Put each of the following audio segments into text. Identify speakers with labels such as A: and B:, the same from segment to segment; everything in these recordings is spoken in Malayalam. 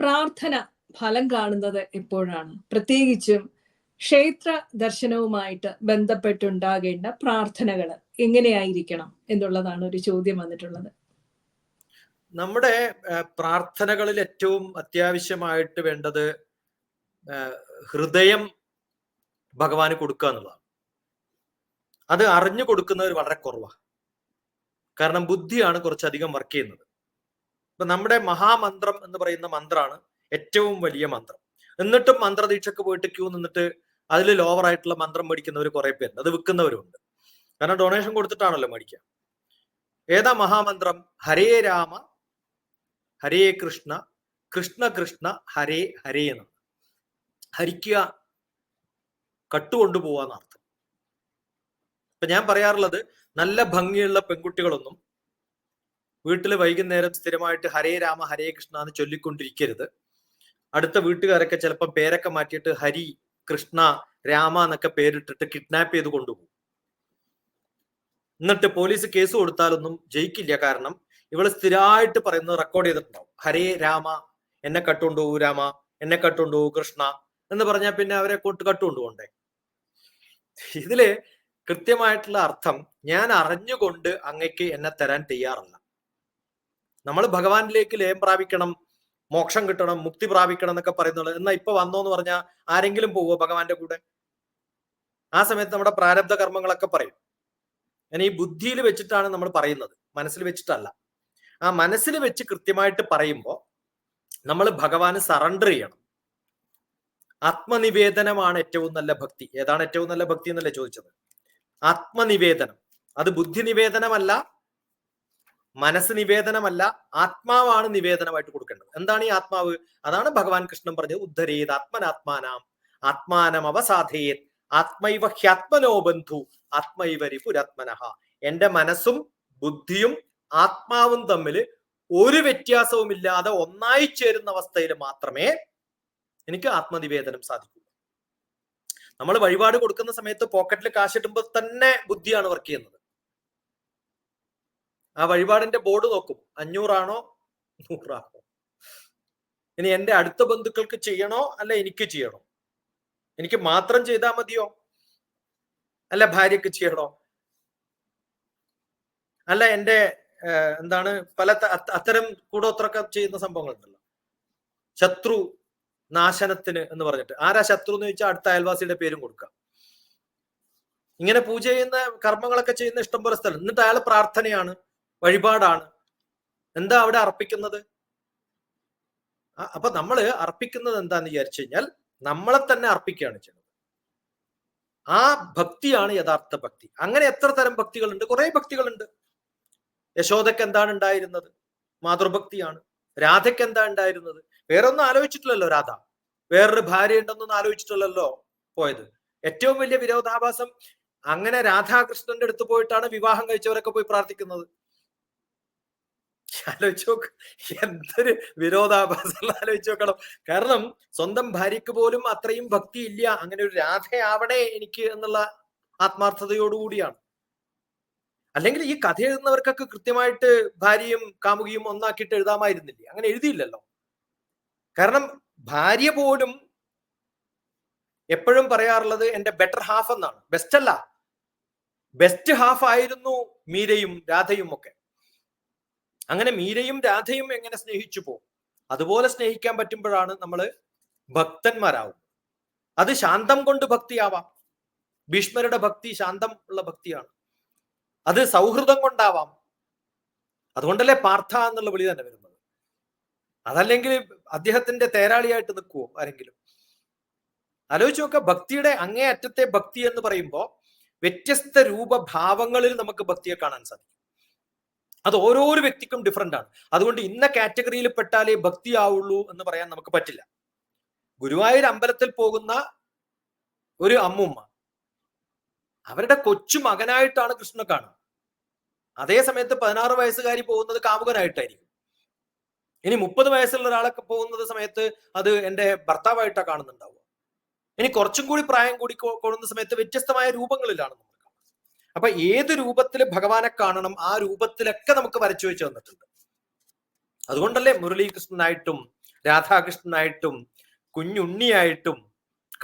A: പ്രാർത്ഥന ഫലം കാണുന്നത് എപ്പോഴാണ്? പ്രത്യേകിച്ചും ക്ഷേത്ര ദർശനവുമായിട്ട് ബന്ധപ്പെട്ടുണ്ടാകേണ്ട പ്രാർത്ഥനകൾ എങ്ങനെയായിരിക്കണം എന്നുള്ളതാണ് ഒരു ചോദ്യം വന്നിട്ടുള്ളത്.
B: നമ്മുടെ പ്രാർത്ഥനകളിൽ ഏറ്റവും അത്യാവശ്യമായിട്ട് വേണ്ടത് ഹൃദയം ഭഗവാന് കൊടുക്കുക എന്നുള്ളതാണ്. അത് അറിഞ്ഞു കൊടുക്കുന്നവർ വളരെ കുറവാണ് കാരണം ബുദ്ധിയാണ് കുറച്ചധികം വർക്ക് ചെയ്യുന്നത്. ഇപ്പൊ നമ്മുടെ മഹാമന്ത്രം എന്ന് പറയുന്ന മന്ത്രമാണ് ഏറ്റവും വലിയ മന്ത്രം. എന്നിട്ടും മന്ത്രദീക്ഷക്ക് പോയിട്ട് ക്യൂ നിന്നിട്ട് അതിൽ ലോവർ ആയിട്ടുള്ള മന്ത്രം മേടിക്കുന്നവർ കുറെ പേരുണ്ട്. അത് വിൽക്കുന്നവരുണ്ട്. കാരണം ഡൊണേഷൻ കൊടുത്തിട്ടാണല്ലോ മേടിക്കുക. ഏതാ മഹാമന്ത്രം? ഹരേ രാമ ഹരേ കൃഷ്ണ കൃഷ്ണ കൃഷ്ണ ഹരേ ഹരേ എന്നാണ് ഹരിക്കുക കട്ടുകൊണ്ടുപോവാന്ന് അർത്ഥം ഇപ്പൊ ഞാൻ പറയാറുള്ളത് നല്ല ഭംഗിയുള്ള പെൺകുട്ടികളൊന്നും വീട്ടിൽ വൈകുന്നേരം സ്ഥിരമായിട്ട് ഹരേ രാമ ഹരേ കൃഷ്ണ എന്ന് ചൊല്ലിക്കൊണ്ടിരിക്കരുത്. അടുത്ത വീട്ടുകാരൊക്കെ ചിലപ്പോൾ പേരൊക്കെ മാറ്റിയിട്ട് ഹരി കൃഷ്ണ രാമ എന്നൊക്കെ പേരിട്ടിട്ട് കിഡ്നാപ്പ് ചെയ്ത് കൊണ്ടുപോകും. എന്നിട്ട് പോലീസ് കേസ് കൊടുത്താലൊന്നും ജയിക്കില്ല. കാരണം ഇവൾ സ്ഥിരമായിട്ട് പറയുന്നത് റെക്കോർഡ് ചെയ്തിട്ടുണ്ടാവും. ഹരേ രാമ എന്നെ കട്ടുകൊണ്ടുപോകൂ രാമ എന്നെ കട്ടുകൊണ്ടുപോകൂ കൃഷ്ണ എന്ന് പറഞ്ഞാൽ പിന്നെ അവരെ കൊണ്ട് കട്ടുകൊണ്ടുപോണ്ടേ ഇതിൽ കൃത്യമായിട്ടുള്ള അർത്ഥം ഞാൻ അറിഞ്ഞുകൊണ്ട് അങ്ങക്ക് എന്നെ തരാൻ തയ്യാറല്ല. നമ്മൾ ഭഗവാനിലേക്ക് ലയം പ്രാപിക്കണം മോക്ഷം കിട്ടണം മുക്തി പ്രാപിക്കണം എന്നൊക്കെ പറയുന്നത് എന്നാ ഇപ്പൊ വന്നോ എന്ന് പറഞ്ഞാൽ ആരെങ്കിലും പോവോ ഭഗവാന്റെ കൂടെ? ആ സമയത്ത് നമ്മുടെ പ്രാരബ്ധ കർമ്മങ്ങളൊക്കെ പറയും. ഞാൻ ഈ ബുദ്ധിയിൽ വെച്ചിട്ടാണ് നമ്മൾ പറയുന്നത്. മനസ്സിൽ വെച്ചിട്ടല്ല. ആ മനസ്സിൽ വെച്ച് കൃത്യമായിട്ട് പറയുമ്പോൾ നമ്മൾ ഭഗവാന് സറണ്ടർ ചെയ്യണം. ആത്മനിവേദനമാണ് ഏറ്റവും നല്ല ഭക്തി. ഏതാണ് ഏറ്റവും നല്ല ഭക്തി എന്നല്ലേ ചോദിച്ചത്? ആത്മനിവേദനം. അത് ബുദ്ധി നിവേദനമല്ല മനസ്സ് നിവേദനമല്ല ആത്മാവാണ് നിവേദനമായിട്ട് കൊടുക്കേണ്ടത്. എന്താണ് ഈ ആത്മാവ്? അതാണ് ഭഗവാൻ കൃഷ്ണൻ പറഞ്ഞത് ഉദ്ധരേത് ആത്മനാത്മാനാം ആത്മാനം അവസാധയേത് ആത്മൈവ ഹ്യാത്മനോ ബന്ധു ആത്മൈവരി പുരാത്മനഹ എന്റെ മനസ്സും ബുദ്ധിയും ആത്മാവും തമ്മിൽ ഒരു വ്യത്യാസവും ഇല്ലാതെ ഒന്നായി ചേരുന്ന അവസ്ഥയിൽ മാത്രമേ എനിക്ക് ആത്മനിവേദനം സാധിക്കൂ. നമ്മൾ വഴിപാട് കൊടുക്കുന്ന സമയത്ത് പോക്കറ്റിൽ കാശിട്ടുമ്പോൾ തന്നെ ബുദ്ധിയാണ് വർക്ക് ചെയ്യുന്നത്. ആ വഴിപാടിന്റെ ബോർഡ് നോക്കും. അഞ്ഞൂറാണോ? നൂറാണോ? ഇനി എന്റെ അടുത്ത ബന്ധുക്കൾക്ക് ചെയ്യണോ? അല്ല എനിക്ക് ചെയ്യണോ? എനിക്ക് മാത്രം ചെയ്താൽ മതിയോ? അല്ല ഭാര്യക്ക് ചെയ്യണോ? അല്ല എന്റെ എന്താണ് പല അത്തരം കൂടോത്രൊക്കെ ചെയ്യുന്ന സംഭവങ്ങളുണ്ടല്ലോ. ശത്രു നാശനത്തിന് എന്ന് പറഞ്ഞിട്ട്. ആരാ ശത്രു എന്ന് ചോദിച്ചാൽ അടുത്ത അയൽവാസിയുടെ പേരും കൊടുക്കാം. ഇങ്ങനെ പൂജ ചെയ്യുന്ന കർമ്മങ്ങളൊക്കെ ചെയ്യുന്ന ഇഷ്ടം പോലെ സ്ഥലം. എന്നിട്ട് അയാൾ പ്രാർത്ഥനയാണ്. വഴിപാടാണ്. എന്താ അവിടെ അർപ്പിക്കുന്നത്? അപ്പൊ നമ്മൾ അർപ്പിക്കുന്നത് എന്താന്ന് വിചാരിച്ചു കഴിഞ്ഞാൽ നമ്മളെ തന്നെ അർപ്പിക്കുകയാണ് ചെയ്യുന്നത്. ആ ഭക്തിയാണ് യഥാർത്ഥ ഭക്തി. അങ്ങനെ എത്ര തരം ഭക്തികളുണ്ട്? കുറെ ഭക്തികളുണ്ട്. യശോദക്ക് എന്താണ് ഉണ്ടായിരുന്നത്? മാതൃഭക്തിയാണ്. രാധയ്ക്ക് എന്താ ഉണ്ടായിരുന്നത്? വേറെ ഒന്നും ആലോചിച്ചിട്ടില്ലല്ലോ രാധ. വേറൊരു ഭാര്യ ഉണ്ടെന്നൊന്നും ആലോചിച്ചിട്ടില്ലല്ലോ പോയത്. ഏറ്റവും വലിയ വിരോധാഭാസം അങ്ങനെ രാധാകൃഷ്ണന്റെ അടുത്ത് പോയിട്ടാണ് വിവാഹം കഴിച്ചവരൊക്കെ പോയി പ്രാർത്ഥിക്കുന്നത്. ആലോചിച്ച് എന്തൊരു വിരോധാഭാസം ആലോചിച്ച് നോക്കണം കാരണം സ്വന്തം ഭാര്യയ്ക്ക് പോലും അത്രയും ഭക്തി ഇല്ല അങ്ങനെ ഒരു രാധയാവണേ എനിക്ക് എന്നുള്ള ആത്മാർത്ഥതയോടുകൂടിയാണ്. അല്ലെങ്കിൽ ഈ കഥ എഴുതുന്നവർക്കൊക്കെ കൃത്യമായിട്ട് ഭാര്യയും കാമുകിയും ഒന്നാക്കിയിട്ട് എഴുതാമായിരുന്നില്ല? അങ്ങനെ എഴുതിയില്ലല്ലോ. കാരണം ഭാര്യ പോലും എപ്പോഴും പറയാറുള്ളത് എന്റെ ബെറ്റർ ഹാഫ് എന്നാണ്. ബെസ്റ്റ് അല്ല. ബെസ്റ്റ് ഹാഫ് ആയിരുന്നു മീരയും രാധയും ഒക്കെ. അങ്ങനെ മീരയും രാധയും എങ്ങനെ സ്നേഹിച്ചു പോകും അതുപോലെ സ്നേഹിക്കാൻ പറ്റുമ്പോഴാണ് നമ്മൾ ഭക്തന്മാരാവും. അത് ശാന്തം കൊണ്ട് ഭക്തിയാവാം. ഭീഷ്മരുടെ ഭക്തി ശാന്തം ഉള്ള ഭക്തിയാണ്. അത് സൗഹൃദം കൊണ്ടാവാം. അതുകൊണ്ടല്ലേ പാർത്ഥ എന്നുള്ള വിളി തന്നെ വരുന്നത്. അതല്ലെങ്കിൽ അദ്ദേഹത്തിന്റെ തേരാളിയായിട്ട് നിൽക്കുവോ ആരെങ്കിലും? ആലോചിച്ച് നോക്കുക ഭക്തിയുടെ അങ്ങേ അറ്റത്തെ ഭക്തി എന്ന് പറയുമ്പോൾ വ്യത്യസ്ത രൂപഭാവങ്ങളിൽ നമുക്ക് ഭക്തിയെ കാണാൻ സാധിക്കും. അത് ഓരോരോ വ്യക്തിക്കും ഡിഫറെന്റ് ആണ്. അതുകൊണ്ട് ഇന്ന കാറ്റഗറിയിൽ പെട്ടാലേ ഭക്തി ആവുള്ളൂ എന്ന് പറയാൻ നമുക്ക് പറ്റില്ല. ഗുരുവായൂർ അമ്പലത്തിൽ പോകുന്ന ഒരു അമ്മുമ്മ അവരുടെ കൊച്ചു മകനായിട്ടാണ് കൃഷ്ണനെ കാണുന്നത്. അതേ സമയത്ത് പതിനാറ് വയസ്സുകാരി പോകുന്നത് കാമുകനായിട്ടായിരിക്കും. ഇനി മുപ്പത് വയസ്സുള്ള ഒരാളൊക്കെ പോകുന്നത് സമയത്ത് അത് എന്റെ ഭർത്താവായിട്ടാണ് കാണുന്നുണ്ടാവുക. ഇനി കുറച്ചും കൂടി പ്രായം കൂടി പോകുന്ന സമയത്ത് വ്യത്യസ്തമായ രൂപങ്ങളിലാണ് അപ്പൊ ഏത് രൂപത്തിൽ ഭഗവാനെ കാണണം ആ രൂപത്തിലൊക്കെ നമുക്ക് വരച്ചു വെച്ച് തന്നിട്ടുണ്ട്. അതുകൊണ്ടല്ലേ മുരളീകൃഷ്ണനായിട്ടും രാധാകൃഷ്ണനായിട്ടും കുഞ്ഞുണ്ണിയായിട്ടും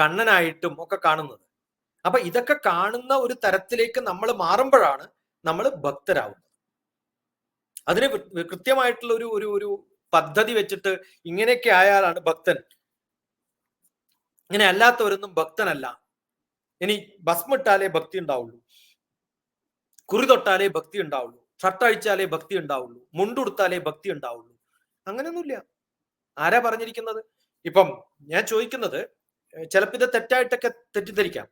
B: കണ്ണനായിട്ടും ഒക്കെ കാണുന്നത്. അപ്പൊ ഇതൊക്കെ കാണുന്ന ഒരു തരത്തിലേക്ക് നമ്മൾ മാറുമ്പോഴാണ് നമ്മൾ ഭക്തരാകുന്നത് അതിന് കൃത്യമായിട്ടുള്ള ഒരു ഒരു ഒരു പദ്ധതി വെച്ചിട്ട് ഇങ്ങനെയൊക്കെ ആയാലാണ് ഭക്തൻ. ഇങ്ങനെ അല്ലാത്തവരൊന്നും ഭക്തനല്ല. ഇനി ഭസ്മിട്ടാലേ ഭക്തി ഉണ്ടാവുള്ളൂ. കുറി തൊട്ടാലേ ഭക്തി ഉണ്ടാവുള്ളൂ. ഷർട്ട് അഴിച്ചാലേ ഭക്തി ഉണ്ടാവുള്ളൂ. മുണ്ടുടുത്താലേ ഭക്തി ഉണ്ടാവുള്ളൂ. അങ്ങനെയൊന്നുമില്ല. ആരാ പറഞ്ഞിരിക്കുന്നത്? ഇപ്പം ഞാൻ ചോദിക്കുന്നത് ചിലപ്പോൾ ചിലപ്പോ ഇത് തെറ്റായിട്ടൊക്കെ തെറ്റിദ്ധരിക്കാം.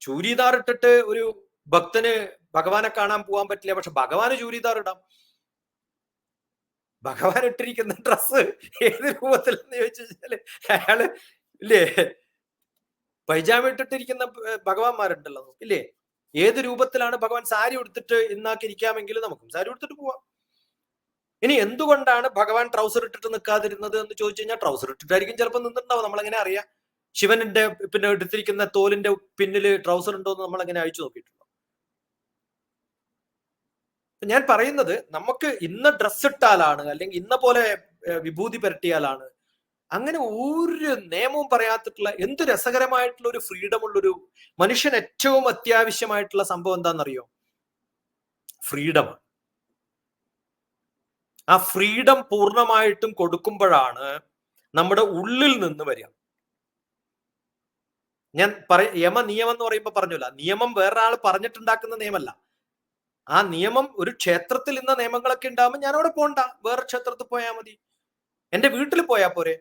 B: ചൂരിദാർ ഇട്ടിട്ട് ഒരു ഭക്തന് ഭഗവാനെ കാണാൻ പോകാൻ പറ്റില്ല പക്ഷെ ഭഗവാന് ചൂരിദാർ ഇടാം. ഭഗവാൻ ഇട്ടിരിക്കുന്ന ഡ്രസ്സ് ഏത് രൂപത്തിലെന്ന് ചോദിച്ചു കഴിഞ്ഞാൽ അയാൾ ഇല്ലേ? പൈജാമ ഇട്ടിട്ടിരിക്കുന്ന ഭഗവാന്മാരുണ്ടല്ലോ ഇല്ലേ? ഏത് രൂപത്തിലാണ് ഭഗവാൻ സാരി ഉടുത്തിട്ട് ഇന്നാക്കി ഇരിക്കാമെങ്കിൽ നമുക്കും സാരി ഉടുത്തിട്ട് പോവാം. ഇനി എന്തുകൊണ്ടാണ് ഭഗവാൻ ട്രൗസർ ഇട്ടിട്ട് നിൽക്കാതിരുന്നത് എന്ന് ചോദിച്ചു കഴിഞ്ഞാൽ ട്രൗസർ ഇട്ടിട്ടായിരിക്കും ചിലപ്പോൾ നിന്നിട്ടുണ്ടാവും. നമ്മളെങ്ങനെ അറിയാം? ശിവനിന്റെ പിന്നെ എടുത്തിരിക്കുന്ന തോലിന്റെ പിന്നിൽ ട്രൗസർ ഉണ്ടോ എന്ന് നമ്മൾ അഴിച്ചു നോക്കിയിട്ടുണ്ടോ? ഞാൻ പറയുന്നത് നമുക്ക് ഇന്ന ഡ്രസ് ഇട്ടാലാണ് അല്ലെങ്കിൽ ഇന്ന പോലെ വിഭൂതി പുരട്ടിയാലാണ് അങ്ങനെ ഒരു നിയമവും പറയാത്തിട്ടുള്ള എന്ത് രസകരമായിട്ടുള്ള ഒരു ഫ്രീഡം ഉള്ളൊരു മനുഷ്യൻ ഏറ്റവും അത്യാവശ്യമായിട്ടുള്ള സംഭവം എന്താണെന്നറിയോ ഫ്രീഡമാണ് ആ ഫ്രീഡം പൂർണമായിട്ടും കൊടുക്കുമ്പോഴാണ് നമ്മുടെ ഉള്ളിൽ നിന്ന് വരിക. ഞാൻ പറ യമ നിയമം എന്ന് പറയുമ്പോൾ പറഞ്ഞില്ല. നിയമം വേറൊരാൾ പറഞ്ഞിട്ടുണ്ടാക്കുന്ന നിയമമല്ല ആ നിയമം ഒരു ക്ഷേത്രത്തിൽ ഇന്ന നിയമങ്ങളൊക്കെ ഉണ്ടാകുമ്പോൾ ഞാൻ അവിടെ പോണ്ട. വേറെ ക്ഷേത്രത്തിൽ പോയാൽ മതി. എന്റെ വീട്ടിൽ പോയാൽ പോരെ.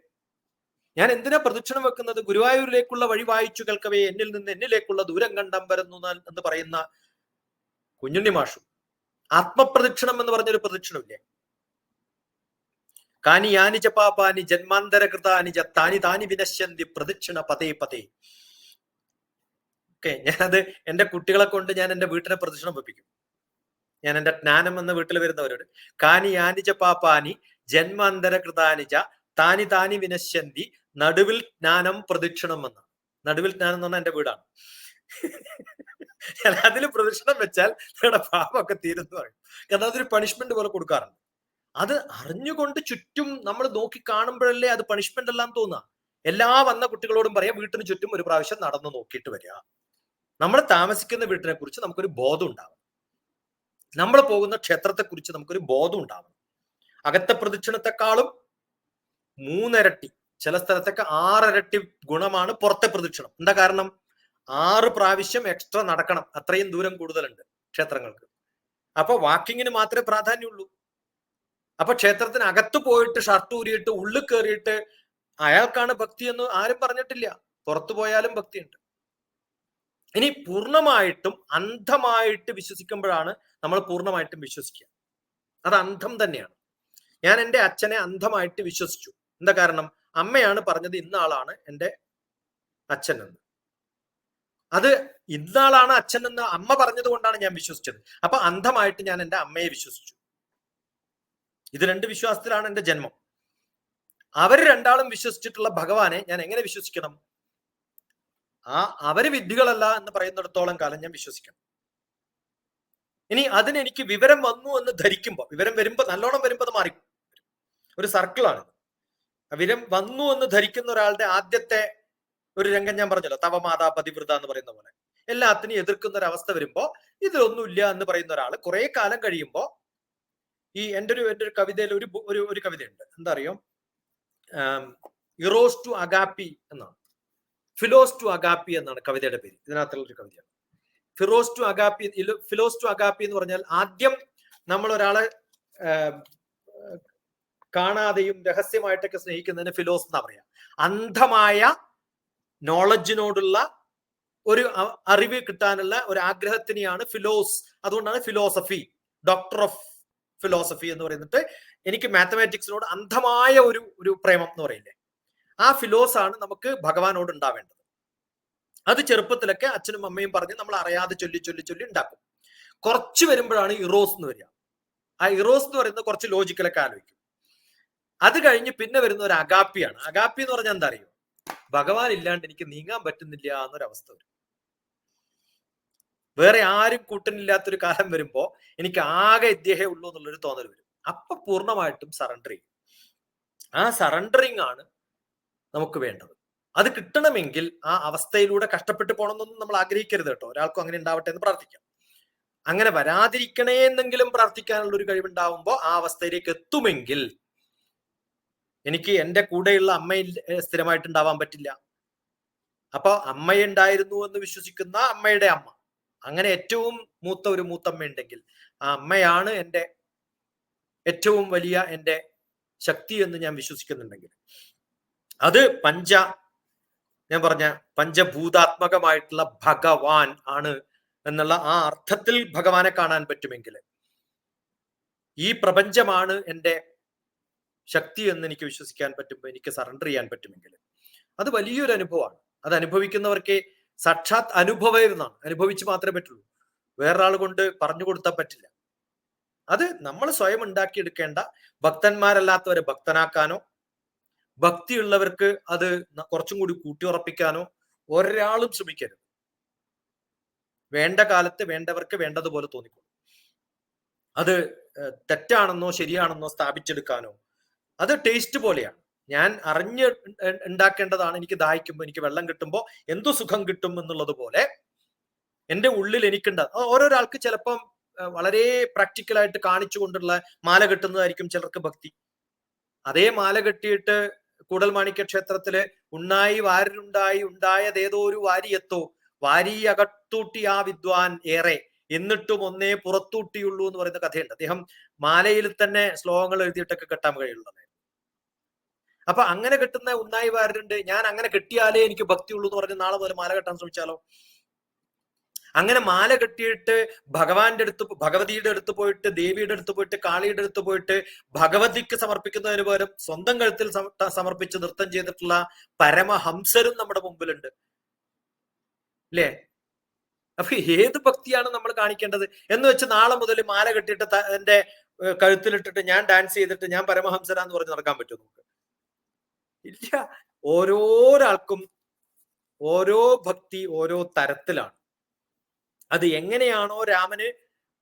B: ഞാൻ എന്തിനാ പ്രദക്ഷിണം വെക്കുന്നത്? ഗുരുവായൂരിലേക്കുള്ള വഴി വായിച്ചു കേൾക്കവേ എന്നിൽ നിന്ന് എന്നിലേക്കുള്ള ദൂരം കണ്ടം വരുന്നു എന്ന് പറയുന്ന കുഞ്ഞുണ്ണി മാഷു. ആത്മപ്രദക്ഷിണം എന്ന് പറഞ്ഞൊരു പ്രദക്ഷിണമില്ലേ? കാനി യാനി ച പാപാനി ജന്മാന്തര കൃതാനി ച താനി താനി വിനശ്യന്തി പ്രദക്ഷിണ പതേ പതേ. ഓക്കെ ഞാനത് എന്റെ കുട്ടികളെ കൊണ്ട് ഞാൻ എന്റെ വീട്ടിനെ പ്രദക്ഷിണം വെപ്പിക്കും. ഞാൻ എന്റെ ജ്ഞാനം എന്ന വീട്ടിൽ വരുന്നവരോട് കാനി യാനി ച പാപാനി ജന്മാന്തര കൃതാനി ച താനി താനി വിനശ്യന്തി നടുവിൽ ജ്ഞാനം പ്രദക്ഷിണം എന്ന്. നടുവിൽ ജ്ഞാനം എന്ന് പറഞ്ഞാൽ എന്റെ വീടാണ്. അതിൽ പ്രദക്ഷിണം വെച്ചാൽ നിങ്ങളുടെ പാപമൊക്കെ തീരുന്നു പറയും. കാരണം അതൊരു പണിഷ്മെന്റ് പോലെ കൊടുക്കാറുണ്ട്. അത് അറിഞ്ഞുകൊണ്ട് ചുറ്റും നമ്മൾ നോക്കി കാണുമ്പോഴല്ലേ അത് പണിഷ്മെന്റ് എല്ലാം തോന്നുക എല്ലാ വന്ന കുട്ടികളോടും പറയാം വീട്ടിന് ചുറ്റും ഒരു പ്രാവശ്യം നടന്നു നോക്കിയിട്ട് വരിക. നമ്മൾ താമസിക്കുന്ന വീട്ടിനെ കുറിച്ച് നമുക്കൊരു ബോധം ഉണ്ടാവും നമ്മൾ പോകുന്ന ക്ഷേത്രത്തെ കുറിച്ച് നമുക്കൊരു ബോധം ഉണ്ടാവണം. അകത്തെ പ്രദക്ഷിണത്തെക്കാളും മൂന്നിരട്ടി. ചില സ്ഥലത്തൊക്കെ ആറിരട്ടി ഗുണമാണ് പുറത്തെ പ്രദക്ഷിണം. എന്താ കാരണം? ആറ് പ്രാവശ്യം എക്സ്ട്രാ നടക്കണം. അത്രയും ദൂരം കൂടുതലുണ്ട് ക്ഷേത്രങ്ങൾക്ക്. അപ്പൊ വാക്കിങ്ങിന് മാത്രമേ പ്രാധാന്യമുള്ളൂ. അപ്പൊ ക്ഷേത്രത്തിന് അകത്ത് പോയിട്ട് ഷർട്ട് ഊരിയിട്ട് ഉള്ളിൽ കയറിയിട്ട് അയാൾക്കാണ് ഭക്തി എന്ന് ആരും പറഞ്ഞിട്ടില്ല. പുറത്തു പോയാലും ഭക്തിയുണ്ട്. ഇനി പൂർണമായിട്ടും അന്ധമായിട്ട് വിശ്വസിക്കുമ്പോഴാണ് നമ്മൾ പൂർണമായിട്ടും വിശ്വസിക്കുക. അത് അന്ധം തന്നെയാണ്. ഞാൻ എന്റെ അച്ഛനെ അന്ധമായിട്ട് വിശ്വസിച്ചു. എന്താ കാരണം? അമ്മയാണ് പറഞ്ഞത് ഇന്നാളാണ് എന്റെ അച്ഛൻ എന്ന് അത് ഇന്നാളാണ് അച്ഛൻ എന്ന് അമ്മ പറഞ്ഞത് കൊണ്ടാണ് ഞാൻ വിശ്വസിച്ചത്. അപ്പൊ അന്ധമായിട്ട് ഞാൻ എന്റെ അമ്മയെ വിശ്വസിച്ചു. ഇത് രണ്ട് വിശ്വാസത്തിലാണ് എന്റെ ജന്മം. അവർ രണ്ടാളും വിശ്വസിച്ചിട്ടുള്ള ഭഗവാനെ ഞാൻ എങ്ങനെ വിശ്വസിക്കണം? ആ അവർ വിദ്യകളല്ല എന്ന് പറയുന്നിടത്തോളം കാലം ഞാൻ വിശ്വസിക്കണം. ഇനി അതിനെനിക്ക് വിവരം വന്നു എന്ന് ധരിക്കുമ്പോൾ വിവരം വരുമ്പോ നല്ലോണം വരുമ്പോ അത് മാറി. ഒരു സർക്കിളാണ് വിവരം വന്നു എന്ന് ധരിക്കുന്ന ഒരാളുടെ ആദ്യത്തെ ഒരു രംഗം ഞാൻ പറഞ്ഞല്ലോ തവ മാതാ പതിവൃത എന്ന് പറയുന്ന പോലെ. എല്ലാത്തിനും എതിർക്കുന്ന ഒരു അവസ്ഥ വരുമ്പോ ഇതിലൊന്നുമില്ല എന്ന് പറയുന്ന ഒരാൾ കുറെ കാലം കഴിയുമ്പോ ഈ എന്റെ ഒരു എന്റെ ഒരു കവിതയിൽ ഒരു ഒരു ഒരു കവിതയുണ്ട്. എന്താ അറിയോ? ഇറോസ് ടു അഗാപ്പി എന്നാണ്. ഫിലോസ് ടു അഗാപ്പി എന്നാണ് കവിതയുടെ പേര്. ഇതിനകത്തുള്ള ഒരു കവിതയാണ്. ഫിറോസ് ടു അഗാപ്പി ഫിലോസ് ടു അഗാപ്പി എന്ന് പറഞ്ഞാൽ ആദ്യം നമ്മൾ ഒരാളെ കാണാതെയും രഹസ്യമായിട്ടൊക്കെ സ്നേഹിക്കുന്നതിന് ഫിലോസ് എന്നാ പറയാ. അന്ധമായ നോളജിനോടുള്ള ഒരു അറിവ് കിട്ടാനുള്ള ഒരു ആഗ്രഹത്തിനെയാണ് ഫിലോസ് അതുകൊണ്ടാണ് ഫിലോസഫി ഡോക്ടർ ഓഫ് ഫിലോസഫി എന്ന് പറയുന്നിട്ട് എനിക്ക് മാത്തമാറ്റിക്സിനോട് അന്ധമായ ഒരു ഒരു പ്രേമം എന്ന് പറയില്ലേ. ആ ഫിലോസ് ആണ് നമുക്ക് ഭഗവാനോട് ഉണ്ടാവേണ്ടത്. അത് ചെറുപ്പത്തിലൊക്കെ അച്ഛനും അമ്മയും പറഞ്ഞ് നമ്മൾ അറിയാതെ ചൊല്ലി ചൊല്ലി ചൊല്ലി ഉണ്ടാക്കും. കുറച്ച് വരുമ്പോഴാണ് ഇറോസ് എന്ന് വരിക. ആ ഇറോസ് എന്ന് പറയുന്നത് കുറച്ച് ലോജിക്കലൊക്കെ ആലോചിക്കും. അത് കഴിഞ്ഞ് പിന്നെ വരുന്ന ഒരു അഗാപ്പിയാണ്. അഗാപ്പി എന്ന് പറഞ്ഞാൽ എന്താ അറിയോ? ഭഗവാൻ ഇല്ലാണ്ട് എനിക്ക് നീങ്ങാൻ പറ്റുന്നില്ല എന്നൊരവസ്ഥ വരും. വേറെ ആരും കൂട്ടനില്ലാത്തൊരു കാലം വരുമ്പോ എനിക്ക് ആകെ ഇദ്ദേഹേ ഉള്ളൂ എന്നുള്ളൊരു തോന്നൽ വരും. അപ്പൊ പൂർണമായിട്ടും സറണ്ടർ ചെയ്യും ആ സറണ്ടറിങ് ആണ് നമുക്ക് വേണ്ടത്. അത് കിട്ടണമെങ്കിൽ ആ അവസ്ഥയിലൂടെ കഷ്ടപ്പെട്ട് പോകണമെന്നൊന്നും നമ്മൾ ആഗ്രഹിക്കരുത് കേട്ടോ. ഒരാൾക്കും അങ്ങനെ ഉണ്ടാവട്ടെ എന്ന് പ്രാർത്ഥിക്കാം. അങ്ങനെ വരാതിരിക്കണേ എന്നെങ്കിലും പ്രാർത്ഥിക്കാനുള്ള ഒരു കഴിവുണ്ടാവുമ്പോൾ ആ അവസ്ഥയിലേക്ക് എത്തുമെങ്കിൽ എനിക്ക് എന്റെ കൂടെയുള്ള അമ്മയിൽ സ്ഥിരമായിട്ടുണ്ടാവാൻ പറ്റില്ല. അപ്പോൾ അമ്മയുണ്ടായിരുന്നു എന്ന് വിശ്വസിക്കുന്ന അമ്മയുടെ അമ്മ. അങ്ങനെ ഏറ്റവും മൂത്ത ഒരു മൂത്തമ്മ ഉണ്ടെങ്കിൽ ആ അമ്മയാണ് എന്റെ ഏറ്റവും വലിയ എന്റെ ശക്തി എന്ന് ഞാൻ വിശ്വസിക്കുന്നുണ്ടെങ്കിൽ. അത് പഞ്ച ഞാൻ പറഞ്ഞ പഞ്ചഭൂതാത്മകമായിട്ടുള്ള ഭഗവാൻ ആണ് എന്നുള്ള ആ അർത്ഥത്തിൽ ഭഗവാനെ കാണാൻ പറ്റുമെങ്കിൽ ഈ പ്രപഞ്ചമാണ് എന്റെ ശക്തി എന്ന് എനിക്ക് വിശ്വസിക്കാൻ പറ്റുമ്പോൾ എനിക്ക് സറണ്ടർ ചെയ്യാൻ പറ്റുമെങ്കിൽ അത് വലിയൊരു അനുഭവമാണ്. അത് അനുഭവിക്കുന്നവർക്ക് സാക്ഷാത് അനുഭവമായിരുന്നാണ് അനുഭവിച്ച് മാത്രമേ പറ്റുള്ളൂ. വേറൊരാൾ കൊണ്ട് പറഞ്ഞു കൊടുത്താൽ പറ്റില്ല. അത് നമ്മൾ സ്വയം ഉണ്ടാക്കിയെടുക്കേണ്ട ഭക്തന്മാരല്ലാത്തവരെ ഭക്തനാക്കാനോ ഭക്തിയുള്ളവർക്ക് അത് കുറച്ചും കൂടി കൂട്ടിയുറപ്പിക്കാനോ ഒരാളും ശ്രമിക്കരുത്. വേണ്ട കാലത്ത് വേണ്ടവർക്ക് വേണ്ടതുപോലെ തോന്നിക്കോളും. അത് തെറ്റാണെന്നോ ശരിയാണെന്നോ സ്ഥാപിച്ചെടുക്കാനോ അത് ടേസ്റ്റ് പോലെയാണ്. ഞാൻ അറിഞ്ഞ് ഉണ്ടാക്കേണ്ടതാണ് എനിക്ക് ദാഹിക്കുമ്പോൾ എനിക്ക് വെള്ളം കിട്ടുമ്പോൾ എന്തു സുഖം കിട്ടും എന്നുള്ളത് പോലെ എന്റെ ഉള്ളിൽ എനിക്കുണ്ട്. ഓരോരാൾക്ക് ചിലപ്പം വളരെ പ്രാക്ടിക്കലായിട്ട് കാണിച്ചുകൊണ്ടുള്ള മാല കെട്ടുന്നതായിരിക്കും ചിലർക്ക് ഭക്തി. അതേ മാല കെട്ടിയിട്ട് കൂടൽമാണിക്യ ക്ഷേത്രത്തിൽ ഉണ്ണായി വാരിലുണ്ടായി ഉണ്ടായതേതോ ഒരു വാരിയെത്തോ വാരി അകത്തൂട്ടി ആ വിദ്വാൻ ഏറെ എന്നിട്ടും ഒന്നേ പുറത്തൂട്ടിയുള്ളൂ എന്ന് പറയുന്ന കഥയുണ്ട്. അദ്ദേഹം മാലയിൽ തന്നെ ശ്ലോകങ്ങൾ എഴുതിയിട്ടൊക്കെ കെട്ടാൻ കഴിയുള്ളത് അപ്പൊ അങ്ങനെ കിട്ടുന്ന ഉണ്ണായി വാരുണ്ട് ഞാൻ അങ്ങനെ കെട്ടിയാലേ എനിക്ക് ഭക്തി ഉള്ളൂ എന്ന് പറഞ്ഞ് നാളെ മുതൽ മാല കെട്ടാൻ ശ്രമിച്ചാലോ? അങ്ങനെ മാല കെട്ടിയിട്ട് ഭഗവാന്റെ അടുത്ത് ഭഗവതിയുടെ അടുത്ത് പോയിട്ട് ദേവിയുടെ അടുത്ത് പോയിട്ട് കാളിയുടെ അടുത്ത് പോയിട്ട് ഭഗവതിക്ക് സമർപ്പിക്കുന്നതിന് പകരം സ്വന്തം കഴുത്തിൽ സമർപ്പിച്ച് നൃത്തം ചെയ്തിട്ടുള്ള പരമഹംസരും നമ്മുടെ മുമ്പിലുണ്ട്. അല്ലേ അപ്പൊ ഏത് ഭക്തിയാണ് നമ്മൾ കാണിക്കേണ്ടത്? എന്ന് വെച്ച് നാളെ മുതൽ മാല കെട്ടിയിട്ട് എന്റെ കഴുത്തിലിട്ടിട്ട് ഞാൻ ഡാൻസ് ചെയ്തിട്ട് ഞാൻ പരമഹംസരാന്ന് പറഞ്ഞ് നടക്കാൻ പറ്റുമോ നമുക്ക്? ഇല്ല. ഓരോരാൾക്കും ഓരോ ഭക്തി ഓരോ തരത്തിലാണ്. അത് എങ്ങനെയാണോ രാമന്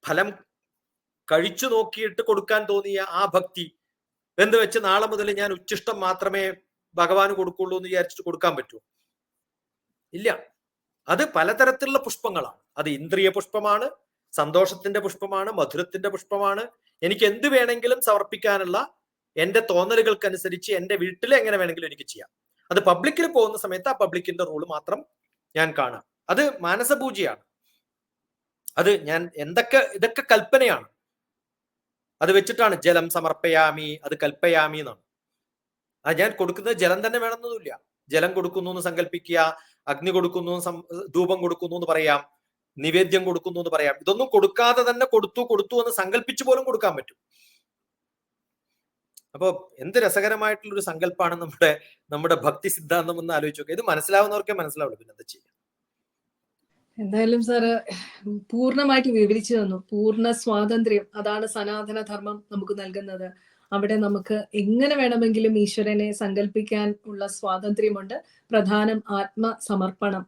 B: ഫലം കഴിച്ചു നോക്കിയിട്ട് കൊടുക്കാൻ തോന്നിയ ആ ഭക്തി എന്ന് വെച്ച് നാളെ മുതൽ ഞാൻ ഉച്ചിഷ്ടം മാത്രമേ ഭഗവാന് കൊടുക്കുള്ളൂ എന്ന് വിചാരിച്ചിട്ട് കൊടുക്കാൻ പറ്റൂ ഇല്ല. അത് പലതരത്തിലുള്ള പുഷ്പങ്ങളാണ്. അത് ഇന്ദ്രിയ പുഷ്പമാണ് സന്തോഷത്തിന്റെ പുഷ്പമാണ് മധുരത്തിന്റെ പുഷ്പമാണ്. എനിക്ക് എന്ത് വേണമെങ്കിലും സമർപ്പിക്കാനുള്ള എന്റെ തോന്നലുകൾക്കനുസരിച്ച് എന്റെ വീട്ടിൽ എങ്ങനെ വേണമെങ്കിലും എനിക്ക് ചെയ്യാം. അത് പബ്ലിക്കിൽ പോകുന്ന സമയത്ത് ആ പബ്ലിക്കിന്റെ റൂൾ മാത്രം ഞാൻ കാണാം അത് മാനസപൂജയാണ്. അത് ഞാൻ എന്തൊക്കെ ഇതൊക്കെ കൽപ്പനയാണ്. അത് വെച്ചിട്ടാണ് ജലം സമർപ്പയാമി അത് കൽപ്പയാമി എന്നാണ്. അത് ഞാൻ കൊടുക്കുന്നത് ജലം തന്നെ വേണമെന്നൊന്നുമില്ല. ജലം കൊടുക്കുന്നു എന്ന് സങ്കല്പിക്കുക അഗ്നി കൊടുക്കുന്നു ധൂപം കൊടുക്കുന്നു എന്ന് പറയാം നിവേദ്യം കൊടുക്കുന്നു എന്ന് പറയാം. ഇതൊന്നും കൊടുക്കാതെ തന്നെ കൊടുത്തു കൊടുത്തു എന്ന് സങ്കല്പിച്ചു പോലും കൊടുക്കാൻ പറ്റും. അപ്പോ എന്ത് രസകരമായിട്ടുള്ള ഒരു സങ്കല്പമാണ് നമ്മുടെ നമ്മുടെ ഭക്തി സിദ്ധാന്തം എന്ന് ആലോചിച്ച് നോക്കുക ഇത് മനസ്സിലാവുന്നവർക്കേ മനസ്സിലാവുള്ളൂ പിന്നെ എന്താ ചെയ്യുക
A: എന്തായാലും സാറ് പൂർണമായിട്ട് വിവരിച്ചു തന്നു. പൂർണ സ്വാതന്ത്ര്യം അതാണ് സനാതന ധർമ്മം നമുക്ക് നൽകുന്നത്. അവിടെ നമുക്ക് എങ്ങനെ വേണമെങ്കിലും ഈശ്വരനെ സങ്കല്പിക്കാൻ ഉള്ള സ്വാതന്ത്ര്യമുണ്ട്. പ്രധാനം ആത്മസമർപ്പണം.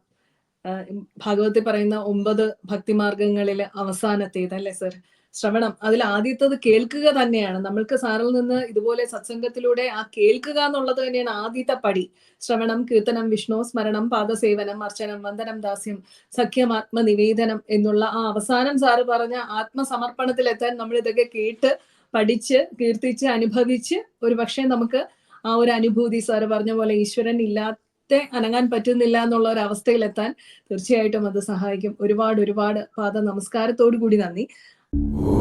A: ഭാഗവത്തിൽ പറയുന്ന ഒമ്പത് ഭക്തിമാർഗങ്ങളിൽ അവസാനത്തേത് അല്ലേ സർ ശ്രവണം. അതിൽ ആദ്യത്തത് കേൾക്കുക തന്നെയാണ്. നമ്മൾക്ക് സാറിൽ നിന്ന് ഇതുപോലെ സത്സംഗത്തിലൂടെ ആ കേൾക്കുക എന്നുള്ളത് തന്നെയാണ് ആദ്യത്തെ പടി. ശ്രവണം കീർത്തനം വിഷ്ണു സ്മരണം പാദസേവനം അർച്ചനം വന്ദനം ദാസ്യം സഖ്യം ആത്മനിവേദനം എന്നുള്ള ആ അവസാനം സാറ് പറഞ്ഞ ആത്മസമർപ്പണത്തിലെത്താൻ നമ്മൾ ഇതൊക്കെ കേട്ട് പഠിച്ച് കീർത്തിച്ച് അനുഭവിച്ച് ഒരു പക്ഷേ നമുക്ക് ആ ഒരു അനുഭൂതി സാറ് പറഞ്ഞ പോലെ ഈശ്വരൻ ഇല്ലാത്ത അനങ്ങാൻ പറ്റുന്നില്ല എന്നുള്ള ഒരു അവസ്ഥയിലെത്താൻ തീർച്ചയായിട്ടും അത് സഹായിക്കും. ഒരുപാട് ഒരുപാട് പാദ നമസ്കാരത്തോടു കൂടി നന്ദി. Ooh.